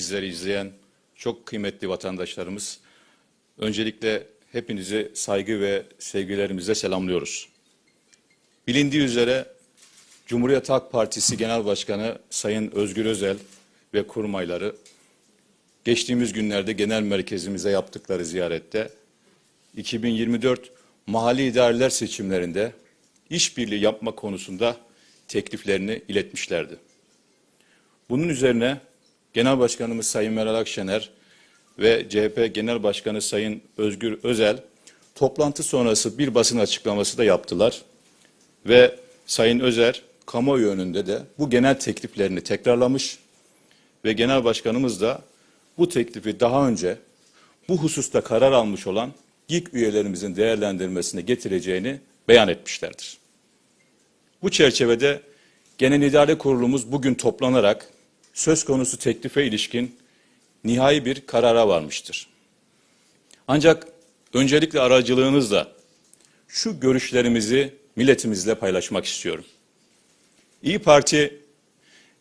bizleri izleyen çok kıymetli vatandaşlarımız, öncelikle hepinizi saygı ve sevgilerimizle selamlıyoruz. Bilindiği üzere Cumhuriyet Halk Partisi Genel Başkanı Sayın Özgür Özel ve kurmayları geçtiğimiz günlerde genel merkezimize yaptıkları ziyarette 2024 mahalli idareler seçimlerinde işbirliği yapma konusunda tekliflerini iletmişlerdi. Bunun üzerine Genel Başkanımız Sayın Meral Akşener ve CHP Genel Başkanı Sayın Özgür Özel toplantı sonrası bir basın açıklaması da yaptılar. Ve Sayın Özer kamuoyu önünde de bu genel tekliflerini tekrarlamış ve Genel Başkanımız da bu teklifi daha önce bu hususta karar almış olan GİK üyelerimizin değerlendirmesine getireceğini beyan etmişlerdir. Bu çerçevede Genel İdare Kurulumuz bugün toplanarak söz konusu teklife ilişkin nihai bir karara varmıştır. Ancak öncelikle aracılığınızla şu görüşlerimizi milletimizle paylaşmak istiyorum. İyi Parti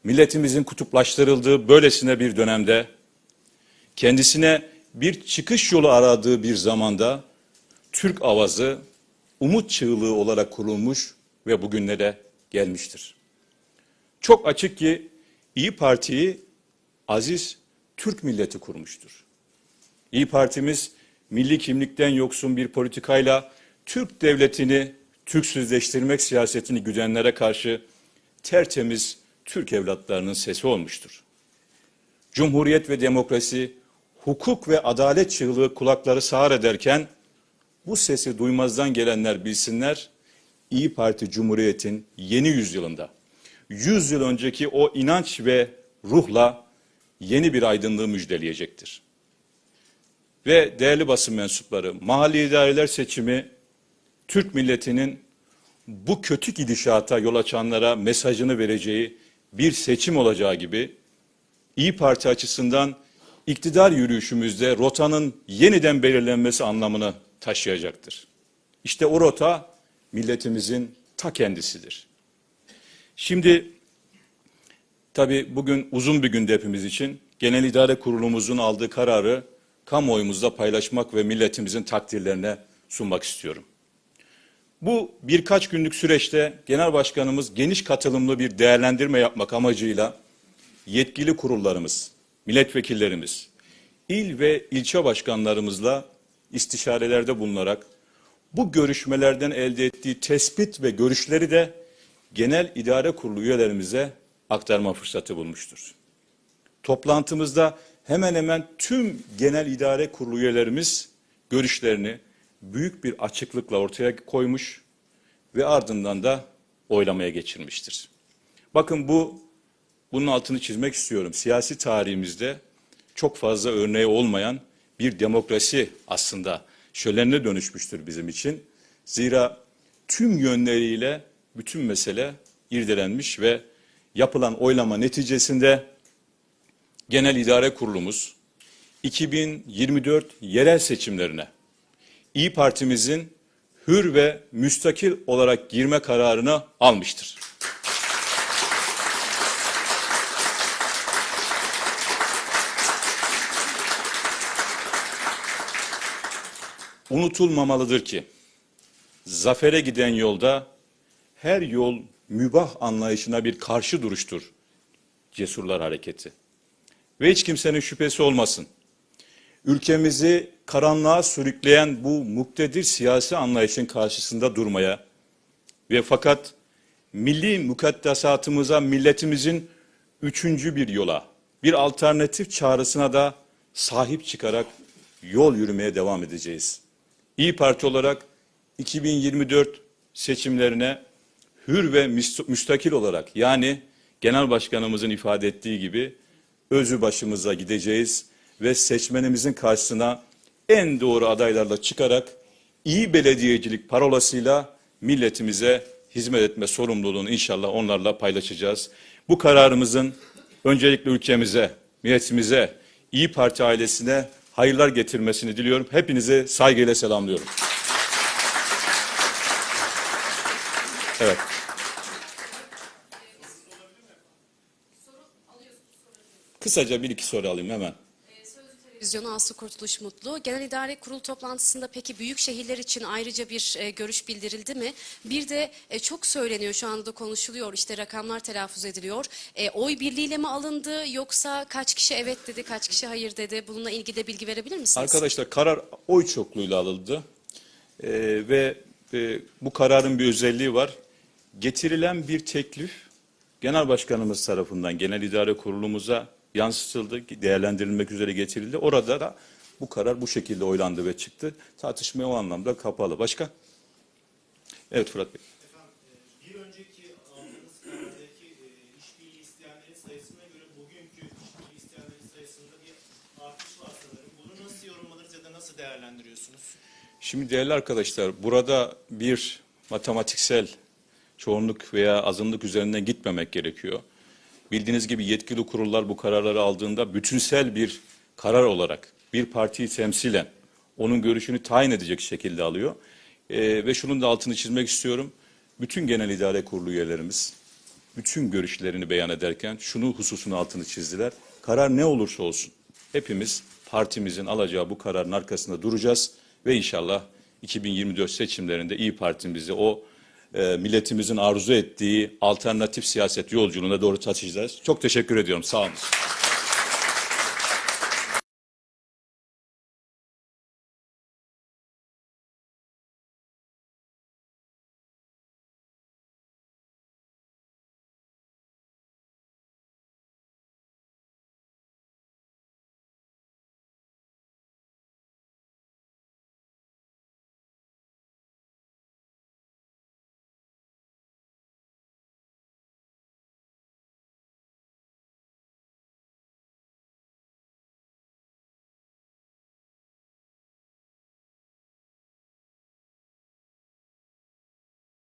milletimizin kutuplaştırıldığı böylesine bir dönemde kendisine bir çıkış yolu aradığı bir zamanda Türk avazı umut çığlığı olarak kurulmuş ve bugünlere gelmiştir. Çok açık ki İyi Parti'yi aziz Türk milleti kurmuştur. İyi Partimiz milli kimlikten yoksun bir politikayla Türk devletini Türksüzleştirmek siyasetini güdenlere karşı tertemiz Türk evlatlarının sesi olmuştur. Cumhuriyet ve demokrasi, hukuk ve adalet çığlığı kulakları sağır ederken bu sesi duymazdan gelenler bilsinler, İyi Parti Cumhuriyet'in yeni yüzyılında, yüz yıl önceki o inanç ve ruhla yeni bir aydınlığı müjdeleyecektir. Ve değerli basın mensupları, mahalli idareler seçimi Türk milletinin bu kötü gidişata yol açanlara mesajını vereceği bir seçim olacağı gibi İyi Parti açısından iktidar yürüyüşümüzde rotanın yeniden belirlenmesi anlamını taşıyacaktır. İşte o rota milletimizin ta kendisidir. Şimdi tabii bugün uzun bir günde hepimiz için Genel İdare Kurulumuzun aldığı kararı kamuoyumuzda paylaşmak ve milletimizin takdirlerine sunmak istiyorum. Bu birkaç günlük süreçte Genel Başkanımız geniş katılımlı bir değerlendirme yapmak amacıyla yetkili kurullarımız, milletvekillerimiz, il ve ilçe başkanlarımızla istişarelerde bulunarak bu görüşmelerden elde ettiği tespit ve görüşleri de Genel İdare Kurulu üyelerimize aktarma fırsatı bulmuştur. Toplantımızda hemen hemen tüm Genel İdare Kurulu üyelerimiz görüşlerini büyük bir açıklıkla ortaya koymuş ve ardından da oylamaya geçirmiştir. Bakın bu bunun altını çizmek istiyorum. Siyasi tarihimizde çok fazla örneği olmayan bir demokrasi aslında şölenine dönüşmüştür bizim için. Zira tüm yönleriyle bütün mesele irdelenmiş ve yapılan oylama neticesinde Genel İdare Kurulumuz 2024 yerel seçimlerine İyi Partimizin hür ve müstakil olarak girme kararını almıştır. Unutulmamalıdır ki zafere giden yolda her yol mübah anlayışına bir karşı duruştur cesurlar hareketi. Ve hiç kimsenin şüphesi olmasın. Ülkemizi karanlığa sürükleyen bu muktedir siyasi anlayışın karşısında durmaya ve fakat milli mukaddesatımıza milletimizin üçüncü bir yola, bir alternatif çağrısına da sahip çıkarak yol yürümeye devam edeceğiz. İyi Parti olarak 2024 seçimlerine hür ve müstakil olarak yani Genel Başkanımızın ifade ettiği gibi özü başımıza gideceğiz ve seçmenimizin karşısına en doğru adaylarla çıkarak iyi belediyecilik parolasıyla milletimize hizmet etme sorumluluğunu inşallah onlarla paylaşacağız. Bu kararımızın öncelikle ülkemize, milletimize, İyi Parti ailesine hayırlar getirmesini diliyorum. Hepinize saygıyla selamlıyorum. Evet. Kısaca bir iki soru alayım hemen. Televizyonu Aslı Kurtuluş Mutlu. Genel İdare Kurulu toplantısında peki büyük şehirler için ayrıca bir e, görüş bildirildi mi? Bir de e, çok söyleniyor şu anda da konuşuluyor işte rakamlar telaffuz ediliyor. E, oy birliğiyle mi alındı yoksa kaç kişi evet dedi kaç kişi hayır dedi? Bununla ilgili de bilgi verebilir misiniz? Arkadaşlar karar oy çokluğuyla alındı Ee, ve e, bu kararın bir özelliği var. Getirilen bir teklif genel başkanımız tarafından genel idare kurulumuza yansıtıldı, değerlendirilmek üzere getirildi. Orada da bu karar bu şekilde oylandı ve çıktı. Tartışmaya o anlamda kapalı. Başka? Evet Fırat Bey. Efendim, e, bir önceki aldığınız karardaki e, işbirliği isteyenlerin sayısına göre bugünkü işbirliği isteyenlerin sayısında bir artış var sanırım. Bunu nasıl yorumladınız ya da nasıl değerlendiriyorsunuz? Şimdi değerli arkadaşlar burada bir matematiksel çoğunluk veya azınlık üzerinden gitmemek gerekiyor. Bildiğiniz gibi yetkili kurullar bu kararları aldığında bütünsel bir karar olarak bir partiyi temsilen onun görüşünü tayin edecek şekilde alıyor. Ee, ve şunun da altını çizmek istiyorum. Bütün genel idare kurulu üyelerimiz bütün görüşlerini beyan ederken şunu hususunu altını çizdiler. Karar ne olursa olsun hepimiz partimizin alacağı bu kararın arkasında duracağız ve inşallah 2024 seçimlerinde İyi Parti'mizi o e, milletimizin arzu ettiği alternatif siyaset yolculuğuna doğru taşıyacağız. Çok teşekkür ediyorum. Sağ olun.